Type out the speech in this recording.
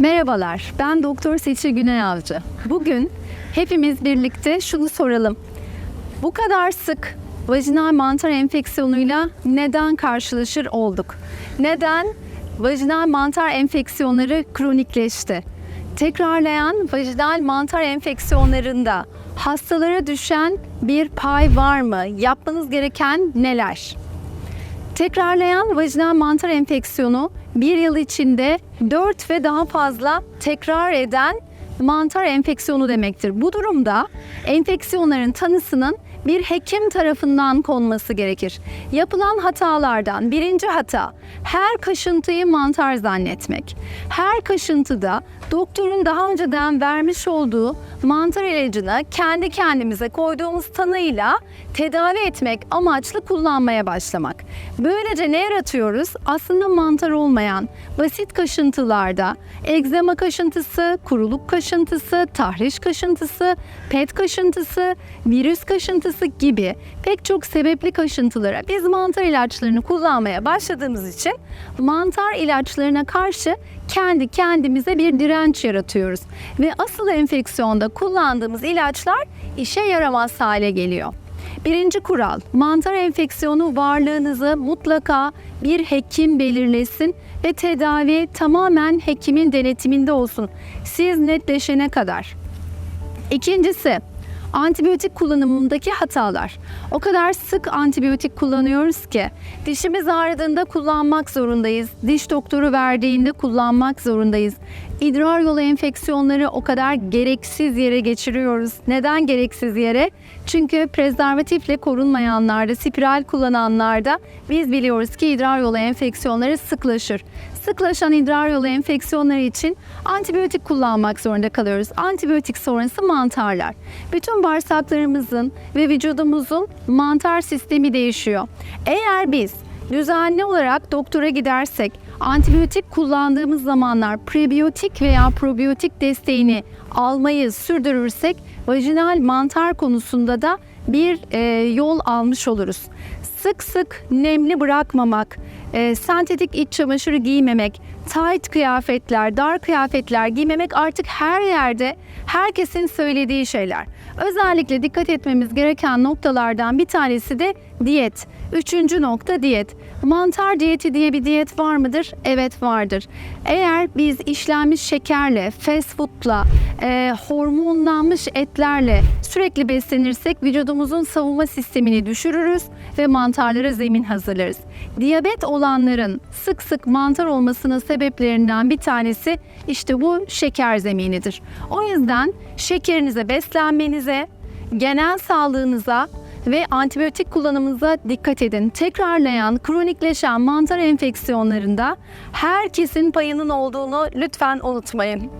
Merhabalar, ben Doktor Seçil Güney Avcı. Bugün hepimiz birlikte şunu soralım. Bu kadar sık vajinal mantar enfeksiyonuyla neden karşılaşır olduk? Neden vajinal mantar enfeksiyonları kronikleşti? Tekrarlayan vajinal mantar enfeksiyonlarında hastalara düşen bir pay var mı? Yapmanız gereken neler? Tekrarlayan vajinal mantar enfeksiyonu bir yıl içinde 4 ve daha fazla tekrar eden mantar enfeksiyonu demektir. Bu durumda enfeksiyonların tanısının bir hekim tarafından konması gerekir. Yapılan hatalardan birinci hata her kaşıntıyı mantar zannetmek. Her kaşıntıda doktorun daha önceden vermiş olduğu mantar ilacını kendi kendimize koyduğumuz tanıyla tedavi etmek amaçlı kullanmaya başlamak. Böylece ne yaratıyoruz? Aslında mantar olmayan basit kaşıntılarda egzama kaşıntısı, kuruluk kaşıntısı, tahriş kaşıntısı, pet kaşıntısı, virüs kaşıntısı gibi pek çok sebepli kaşıntılara biz mantar ilaçlarını kullanmaya başladığımız için mantar ilaçlarına karşı kendi kendimize bir direnç yaratıyoruz ve asıl enfeksiyonda kullandığımız ilaçlar işe yaramaz hale geliyor. Birinci kural, mantar enfeksiyonu varlığınızı mutlaka bir hekim belirlesin ve tedavi tamamen hekimin denetiminde olsun. Siz netleşene kadar. İkincisi, antibiyotik kullanımındaki hatalar. O kadar sık antibiyotik kullanıyoruz ki dişimiz ağrıdığında kullanmak zorundayız. Diş doktoru verdiğinde kullanmak zorundayız. İdrar yolu enfeksiyonları o kadar gereksiz yere geçiriyoruz. Neden gereksiz yere? Çünkü prezervatifle korunmayanlarda, spiral kullananlarda biz biliyoruz ki idrar yolu enfeksiyonları sıklaşır. Sıklaşan idrar yolu enfeksiyonları için antibiyotik kullanmak zorunda kalıyoruz. Antibiyotik sonrası mantarlar. Bütün bağırsaklarımızın ve vücudumuzun mantar sistemi değişiyor. Eğer biz düzenli olarak doktora gidersek, antibiyotik kullandığımız zamanlar prebiyotik veya probiyotik desteğini almayı sürdürürsek vajinal mantar konusunda da bir e, yol almış oluruz. Sık sık nemli bırakmamak, e, sentetik iç çamaşırı giymemek, tight kıyafetler, dar kıyafetler giymemek artık her yerde herkesin söylediği şeyler. Özellikle dikkat etmemiz gereken noktalardan bir tanesi de diyet. Üçüncü nokta diyet. Mantar diyeti diye bir diyet var mıdır? Evet vardır. Eğer biz işlenmiş şekerle, fast foodla, e, hormonlanmış etlerle sürekli beslenirsek vücudumuzun savunma sistemini düşürürüz ve mantarlara zemin hazırlarız. Diyabet olanların sık sık mantar olmasının sebeplerinden bir tanesi işte bu şeker zeminidir. O yüzden şekerinize, beslenmenize, genel sağlığınıza ve antibiyotik kullanımınıza dikkat edin. Tekrarlayan, kronikleşen mantar enfeksiyonlarında herkesin payının olduğunu lütfen unutmayın.